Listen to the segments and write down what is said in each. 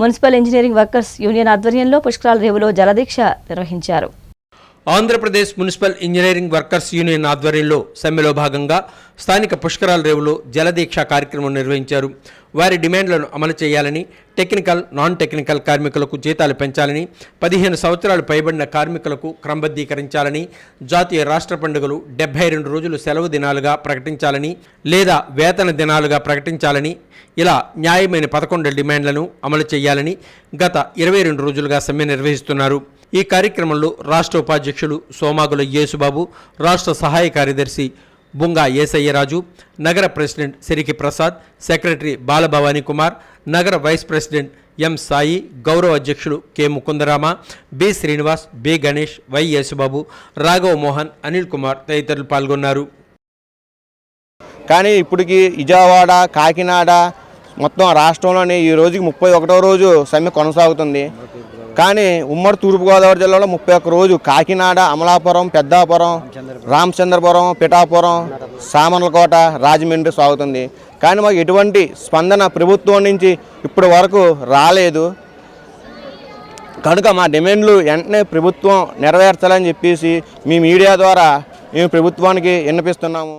Municipal engineering workers union ఆధ్వర్యంలో పుష్కరాల రేవులో జలదీక్ష నిర్వహించారు. Andhra Pradesh municipal engineering workers union ఆధ్వర్యంలో సమ్మెలో భాగంగా స్థానిక పుష్కరాల రేవులో జలదీక్ష కార్యక్రమం నిర్వహించారు. వారి డిమాండ్లను అమలు చేయాలని టెక్నికల్ నాన్ టెక్నికల్ కార్మికులకు జీతాలు పెంచాలని పదిహేను సంవత్సరాలు పైబడిన కార్మికులకు క్రమబద్ధీకరించాలని జాతీయ రాష్ట్ర పండుగలు డెబ్బై రెండు రోజులు సెలవు దినాలుగా ప్రకటించాలని లేదా వేతన దినాలుగా ప్రకటించాలని ఇలా న్యాయమైన పదకొండు డిమాండ్లను అమలు చేయాలని గత ఇరవై రెండు రోజులుగా సమ్మె నిర్వహిస్తున్నారు. ఈ కార్యక్రమంలో రాష్ట్ర ఉపాధ్యక్షులు సోమాగుల యేసుబాబు రాష్ట్ర సహాయ కార్యదర్శి బుంగా ఏసయ్యరాజు నగర ప్రెసిడెంట్ సిరికి ప్రసాద్ సెక్రటరీ బాలభవానీ కుమార్ నగర వైస్ ప్రెసిడెంట్ ఎం సాయి గౌరవ అధ్యక్షులు K Mukundarama B Srinivas B Ganesh Y Yesubabu Raghava Mohan Anil Kumar తదితరులు పాల్గొన్నారు. కానీ ఇప్పటికి విజయవాడ కాకినాడ మొత్తం రాష్ట్రంలోని ఈ రోజుకి ముప్పై ఒకటో రోజు సమ్మె కొనసాగుతుంది. కానీ ఉమ్మడి తూర్పుగోదావరి జిల్లాలో ముప్పై ఒక్క రోజు కాకినాడ అమలాపురం పెద్దాపురం రామచంద్రపురం పిఠాపురం సామర్లకోట రాజమండ్రి సాగుతుంది. కానీ మాకు ఎటువంటి స్పందన ప్రభుత్వం నుంచి ఇప్పటి వరకు రాలేదు. కనుక మా డిమాండ్లు వెంటనే ప్రభుత్వం నెరవేర్చాలని చెప్పేసి మీ మీడియా ద్వారా మేము ప్రభుత్వానికి విన్నపిస్తున్నాము.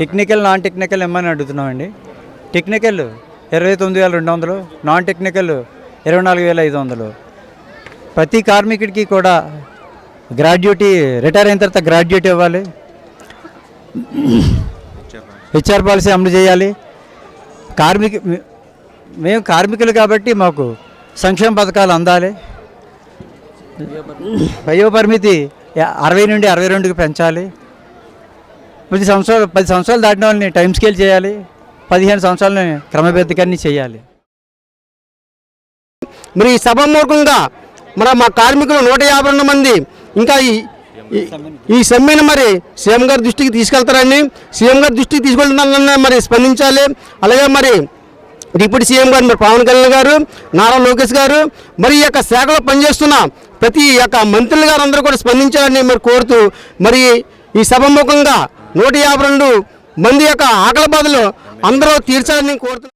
టెక్నికల్ నాన్ టెక్నికల్ ఇమ్మని అడుగుతున్నామండి? టెక్నికల్ ఇరవై తొమ్మిది వేల రెండు వందలు నాన్ టెక్నికల్ ఇరవై నాలుగు వేల ఐదు వందలు. ప్రతి కార్మికుడికి కూడా గ్రాడ్యుయేటీ రిటైర్ అయిన తర్వాత గ్రాడ్యుయేట్ ఇవ్వాలి. హెచ్ఆర్ పాలసీ అమలు చేయాలి. కార్మిక మేము కార్మికులు కాబట్టి మాకు సంక్షేమ పథకాలు అందాలి. వయో పరిమితి అరవై నుండి అరవై రెండుకి పెంచాలి. పది సంవత్సరాలు పది సంవత్సరాలు దాటిన వాళ్ళని టైం స్కేల్ చేయాలి. పదిహేను సంవత్సరాలని క్రమబద్ధీకరణ చేయాలి. మరి ఈ సభాముఖంగా మరి మా కార్మికులు నూట యాభై రెండు మంది. ఇంకా ఈ ఈ- సమ్మెను మరి సీఎం గారి దృష్టికి తీసుకెళ్తారని సీఎం గారి దృష్టికి తీసుకెళ్తున్నారని మరి స్పందించాలి. అలాగే మరి డిప్యూటీ సీఎం గారు మరి పవన్ కళ్యాణ్ గారు నారా లోకేష్ గారు మరి ఈ యొక్క శాఖలో పనిచేస్తున్న ప్రతి యొక్క మంత్రులు గారు అందరూ కూడా స్పందించాలని మరి కోరుతూ మరి ఈ సభముఖంగా నూట యాభై రెండు మంది యొక్క ఆకలి బాధలు అందరూ తీర్చాలని కోరుతున్నాను